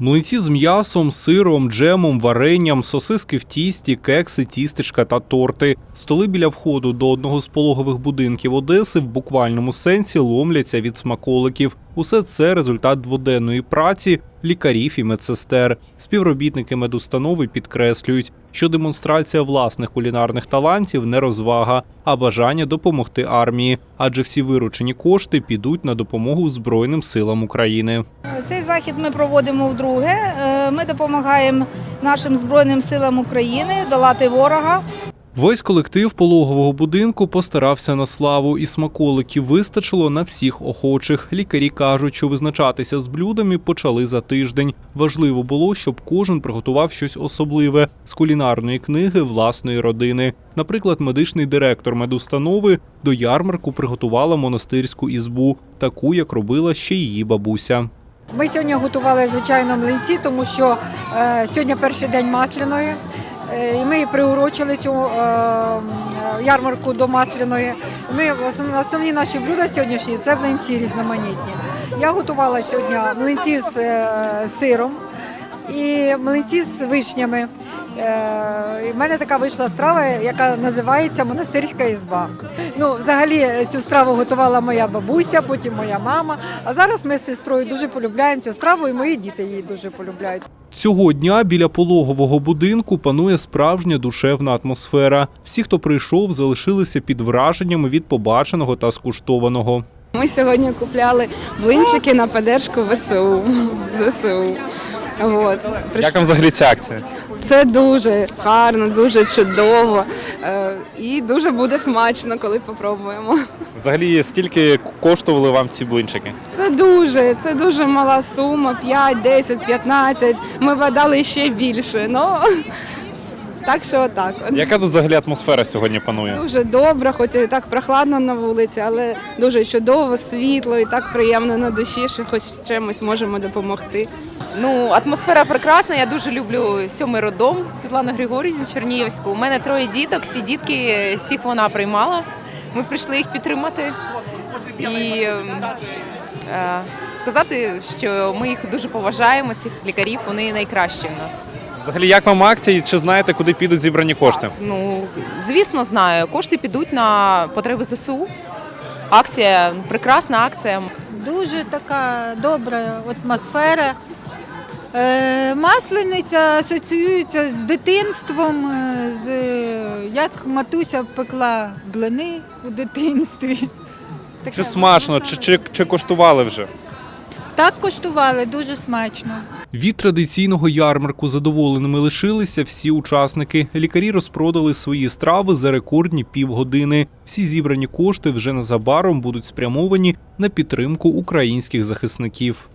Млинці з м'ясом, сиром, джемом, варенням, сосиски в тісті, кекси, тістечка та торти. Столи біля входу до одного з пологових будинків Одеси в буквальному сенсі ломляться від смаколиків. Усе це результат дводенної праці лікарів і медсестер. Співробітники медустанови підкреслюють, що демонстрація власних кулінарних талантів не розвага, а бажання допомогти армії, адже всі виручені кошти підуть на допомогу Збройним силам України. Цей захід ми проводимо вдруге. Е, Ми допомагаємо нашим збройним силам України долати ворога. Весь колектив пологового будинку постарався на славу, і смаколиків вистачило на всіх охочих. Лікарі кажуть, що визначатися з блюдами почали за тиждень. Важливо було, щоб кожен приготував щось особливе з кулінарної книги власної родини. Наприклад, медичний директор медустанови до ярмарку приготувала монастирську ізбу, таку як робила ще її бабуся. Ми сьогодні готували звичайно млинці, тому що е, сьогодні перший день масляної. Е, і ми приурочили цю е, ярмарку до масляної. Ми основ- основні наші блюда сьогоднішні це млинці різноманітні. Я готувала сьогодні млинці з е, сиром і млинці з вишнями. Е, і в мене така вийшла страва, яка називається монастирська ізба. Ну, взагалі, цю страву готувала моя бабуся, потім моя мама. А зараз ми з сестрою дуже полюбляємо цю страву, і мої діти її дуже полюбляють. Цього дня біля пологового будинку панує справжня душевна атмосфера. Всі, хто прийшов, залишилися під враженнями від побаченого та скуштованого. Ми сьогодні купляли блинчики на поддержку ВСУ. ЗСУ. От. Як вам взагалі ця акція? Це дуже гарно, дуже чудово е, і дуже буде смачно, коли попробуємо. Взагалі, скільки коштували вам ці блинчики? Це дуже, це дуже мала сума, 5, 10, 15. Ми б ще більше. Ну, так що так. Яка тут взагалі атмосфера сьогодні панує? Дуже добре, хоч і так прохладно на вулиці, але дуже чудово, світло і так приємно на душі, що хоч чимось можемо допомогти. Ну, атмосфера прекрасна. Я дуже люблю сьомий роддом Світлану Григорівну Чернігівську. У мене троє діток, всі дітки, всіх вона приймала. Ми прийшли їх підтримати і ем, е, сказати, що ми їх дуже поважаємо, цих лікарів. Вони найкращі в нас. Взагалі, як вам акції? Чи знаєте, куди підуть зібрані кошти? Ну, звісно, знаю. Кошти підуть на потреби ЗСУ. Акція прекрасна акція. Дуже така добра атмосфера. Е, Маслениця асоціюється з дитинством, е, з як матуся пекла блини у дитинстві. Така Чи смачно, чи, чи, чи коштували вже? Так коштували, дуже смачно. Від традиційного ярмарку задоволеними лишилися всі учасники. Лікарі розпродали свої страви за рекордні півгодини. Всі зібрані кошти вже незабаром будуть спрямовані на підтримку українських захисників.